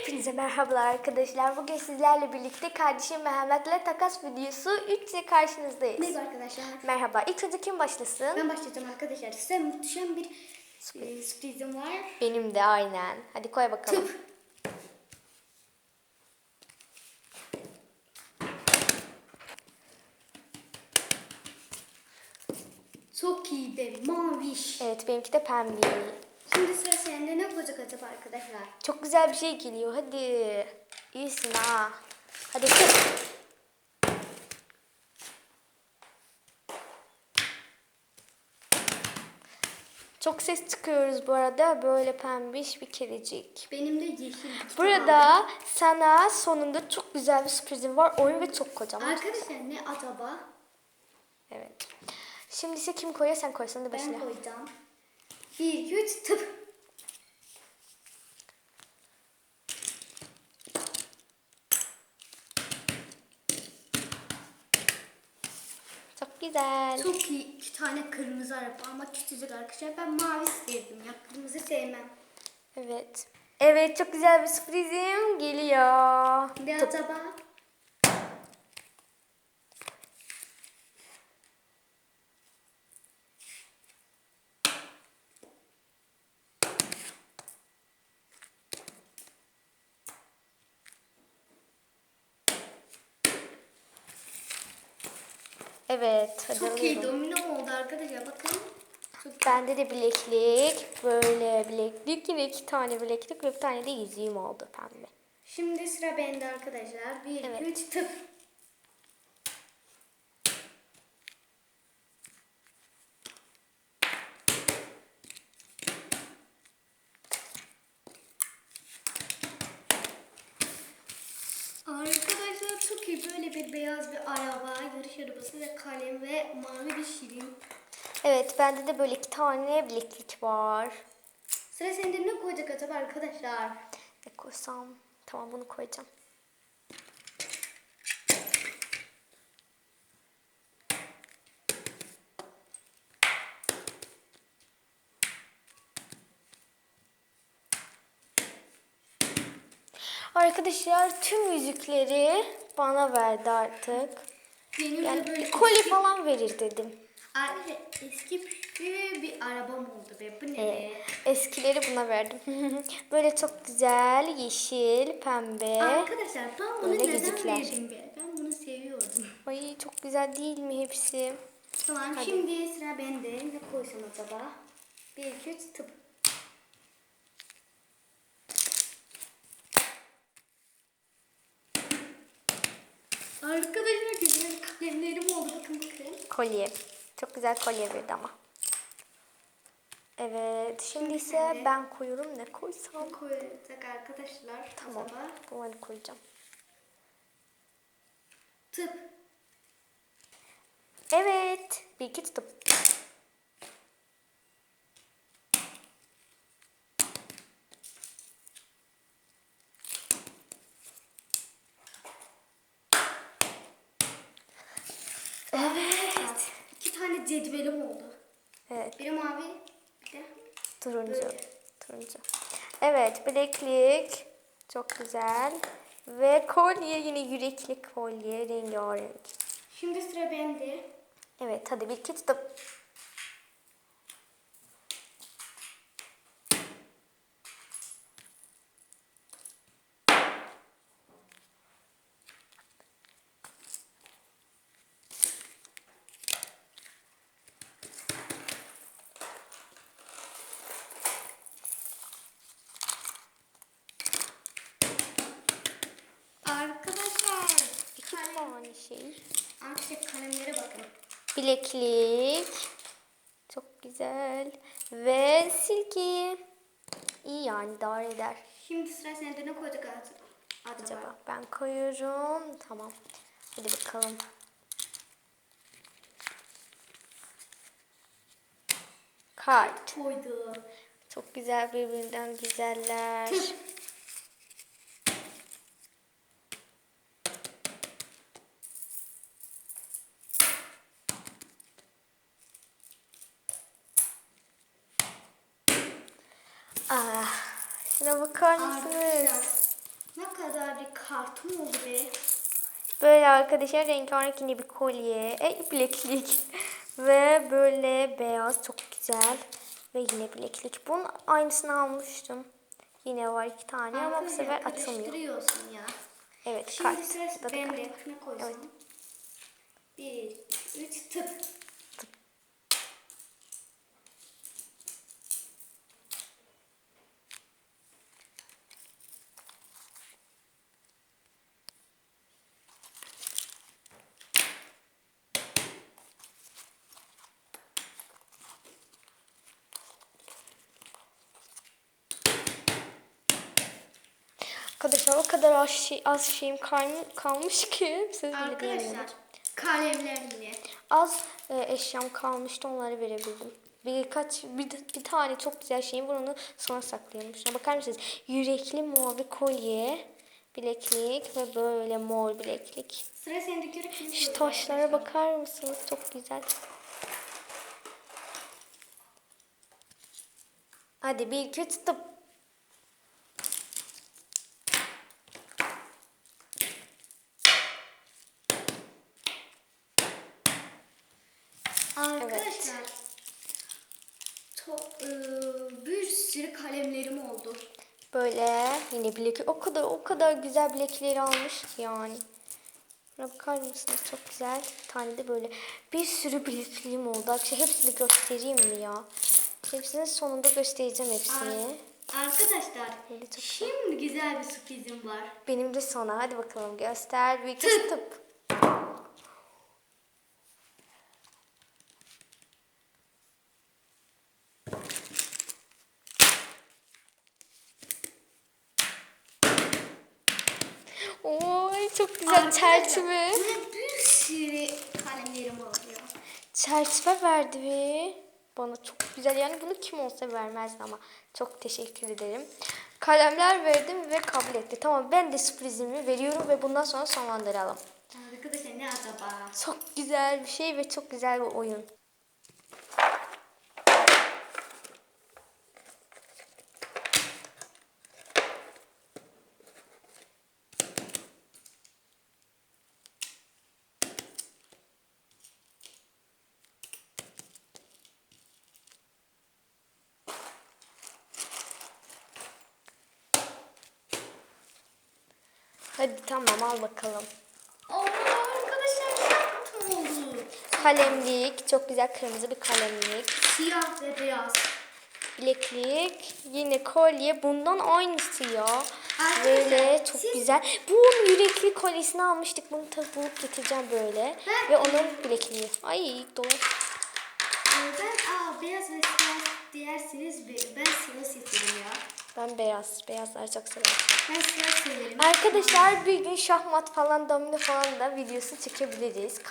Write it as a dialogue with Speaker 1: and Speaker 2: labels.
Speaker 1: Hepinize merhabalar arkadaşlar. Bugün sizlerle birlikte kardeşim Mehmet'le takas videosu 3 ile karşınızdayız.
Speaker 2: Merhaba arkadaşlar.
Speaker 1: Merhaba. İlk önce kim başlasın?
Speaker 2: Ben başlayacağım arkadaşlar. Size muhteşem bir e, sürprizim var.
Speaker 1: Benim de aynen. Hadi koy bakalım.
Speaker 2: Tıp. Çok iyi be maviş.
Speaker 1: Evet benimki de pembe.
Speaker 2: Şimdi sıra sende ne olacak acaba arkadaşlar?
Speaker 1: Çok güzel bir şey geliyor. Hadi. İyisin ha. Hadi çık. Çok ses çıkıyoruz bu arada. Böyle pembiş bir kerecik.
Speaker 2: Benim de yeşil.
Speaker 1: Burada sana sonunda çok güzel bir sürprizim var. Oyun ve çok kocaman.
Speaker 2: Arkadaşlar ne acaba?
Speaker 1: Evet. Şimdi ise kim koyuyor sen koy. Sen de
Speaker 2: Ben
Speaker 1: başla.
Speaker 2: koyacağım. 1, 2, 3 tıp.
Speaker 1: Çok güzel.
Speaker 2: Çok iyi iki tane kırmızı araba ama küçücük arkadaşlar. Ben mavi sevdim ya. Kırmızı sevmem.
Speaker 1: Evet. Evet çok güzel bir sürprizim geliyor.
Speaker 2: Ne acaba?
Speaker 1: Evet. Hadi
Speaker 2: Çok iyi
Speaker 1: alıyorum.
Speaker 2: domino oldu arkadaşlar bakın. Çok
Speaker 1: Bende de bileklik. Böyle bileklik. Yine iki tane bileklik ve bir tane de yüzüğüm oldu pembe.
Speaker 2: Şimdi sıra bende arkadaşlar. 1,
Speaker 1: Evet.
Speaker 2: 2, 3 tıp. Arkadaşlar çok iyi böyle bir beyaz bir yarış arabası ve kalem ve mavi bir şirin.
Speaker 1: Evet bende de böyle iki tane bileklik var.
Speaker 2: Sıra sende ne koyacak acaba arkadaşlar?
Speaker 1: Ne koysam? Tamam bunu koyacağım. Arkadaşlar tüm yüzükleri bana verdi artık.
Speaker 2: De
Speaker 1: Yani
Speaker 2: böyle
Speaker 1: bir koli
Speaker 2: eski-
Speaker 1: falan verir dedim.
Speaker 2: Arkadaşlar eski püskü bir arabam oldu be. Bu ne
Speaker 1: Ee, eskileri buna verdim. Böyle çok güzel yeşil, pembe.
Speaker 2: Arkadaşlar ben bunu neden
Speaker 1: yüzükler.
Speaker 2: verdim be? Ben bunu seviyordum.
Speaker 1: Ay çok güzel değil mi hepsi?
Speaker 2: Tamam şimdi sıra bende. Ne koysam acaba? 1, 2, 3 tıp. Arkadaşlar kalemlerim oldu. Bakın bakın.
Speaker 1: Kolye. Çok güzel kolye verdi ama. Evet, şimdi ise ben koyuyorum. Ne koysam?
Speaker 2: Koyacak arkadaşlar?
Speaker 1: Tamam, bunu koyacağım.
Speaker 2: Tıp.
Speaker 1: Evet, bir iki tutup.
Speaker 2: Evet. İki tane cetvelim oldu.
Speaker 1: Evet,
Speaker 2: Biri mavi, bir de
Speaker 1: turuncu.
Speaker 2: Böyle.
Speaker 1: Turuncu. Evet, bileklik. Çok güzel. Ve kolye, yine yürekli kolye, rengarenk.
Speaker 2: Şimdi sıra bende.
Speaker 1: Evet, hadi bir iki tutup.
Speaker 2: Arkadaşlar.
Speaker 1: İki tane şey.
Speaker 2: Arkadaşlar kalemlere bakın.
Speaker 1: Bileklik. Çok güzel. Ve silki. İyi yani idare eder.
Speaker 2: Şimdi sıra sende ne koyacak acaba?
Speaker 1: Acaba ben koyuyorum. Tamam. Hadi bakalım. Kart.
Speaker 2: Koydu.
Speaker 1: Çok güzel birbirinden güzeller. Ah, şuna bakar mısınız?
Speaker 2: Arkadaşlar kartım oldu be.
Speaker 1: Böyle arkadaşlar rengarenk yine bir kolye, e, bileklik ve böyle beyaz çok güzel ve yine bileklik. Bunun aynısını almıştım. Yine var iki tane ama bu sefer atılmıyor.
Speaker 2: ya.
Speaker 1: Evet
Speaker 2: Şimdi
Speaker 1: kart.
Speaker 2: sıra bende.
Speaker 1: kart.
Speaker 2: Ne koysam?
Speaker 1: Evet.
Speaker 2: Bir, üç, tıp.
Speaker 1: Arkadaşlar o kadar az, şey, az şeyim kal- kalmış ki siz bile
Speaker 2: Arkadaşlar
Speaker 1: diyemiyorum.
Speaker 2: kalemler yine.
Speaker 1: Az e, eşyam kalmıştı onları verebildim. Birkaç bir, bir tane çok güzel şeyim var onu sonra saklayalım. Şuna bakar mısınız? Yürekli mavi kolye, bileklik ve böyle mor bileklik.
Speaker 2: Sıra sendeki kim
Speaker 1: Şu taşlara bakar mısınız? Çok güzel. Hadi bir iki üç tıp.
Speaker 2: Arkadaşlar to- ıı, bir sürü kalemlerim oldu.
Speaker 1: Böyle yine bileklik. O kadar o kadar güzel bilekleri almış ki yani. Buna bakar mısınız? Çok güzel. Bir tane de böyle bir sürü bilekliğim oldu. Arkadaşlar hepsini göstereyim mi ya? Hepsini sonunda göstereceğim hepsini.
Speaker 2: Arkadaşlar
Speaker 1: Böyle çok
Speaker 2: şimdi güzel bir sürprizim var.
Speaker 1: Benim de sana. Hadi bakalım göster. Bir iki tıp. Oy çok güzel
Speaker 2: Arkadaşlar,
Speaker 1: çerçeve.
Speaker 2: Böyle bir sürü kalemlerim oldu ya.
Speaker 1: Çerçeve verdi ve bana çok güzel. Yani bunu kim olsa vermezdi ama çok teşekkür ederim. Kalemler verdim ve kabul etti. Tamam ben de sürprizimi veriyorum ve bundan sonra sonlandıralım.
Speaker 2: Arkadaşlar ne acaba?
Speaker 1: Çok güzel bir şey ve çok güzel bir oyun. Hadi tamam al bakalım.
Speaker 2: Aa, arkadaşlar kartım oldu.
Speaker 1: Kalemlik, çok güzel kırmızı bir kalemlik.
Speaker 2: Siyah ve beyaz.
Speaker 1: Bileklik, yine kolye. Bundan aynısı ya.
Speaker 2: Arkadaşlar,
Speaker 1: Böyle çok
Speaker 2: siz-
Speaker 1: güzel. Bunun yürekli kolyesini almıştık. Bunu tabi bulup getireceğim böyle.
Speaker 2: Ben-
Speaker 1: Ve onun bilekliği. Ay dolu.
Speaker 2: Ee, ben aa, beyaz ve siyah diyersiniz be- ben siyah seçerim ya.
Speaker 1: Ben beyaz. Beyazları çok seviyorum.
Speaker 2: Ben siyah severim.
Speaker 1: Arkadaşlar bir gün şahmat falan, domino falan da videosu çekebiliriz.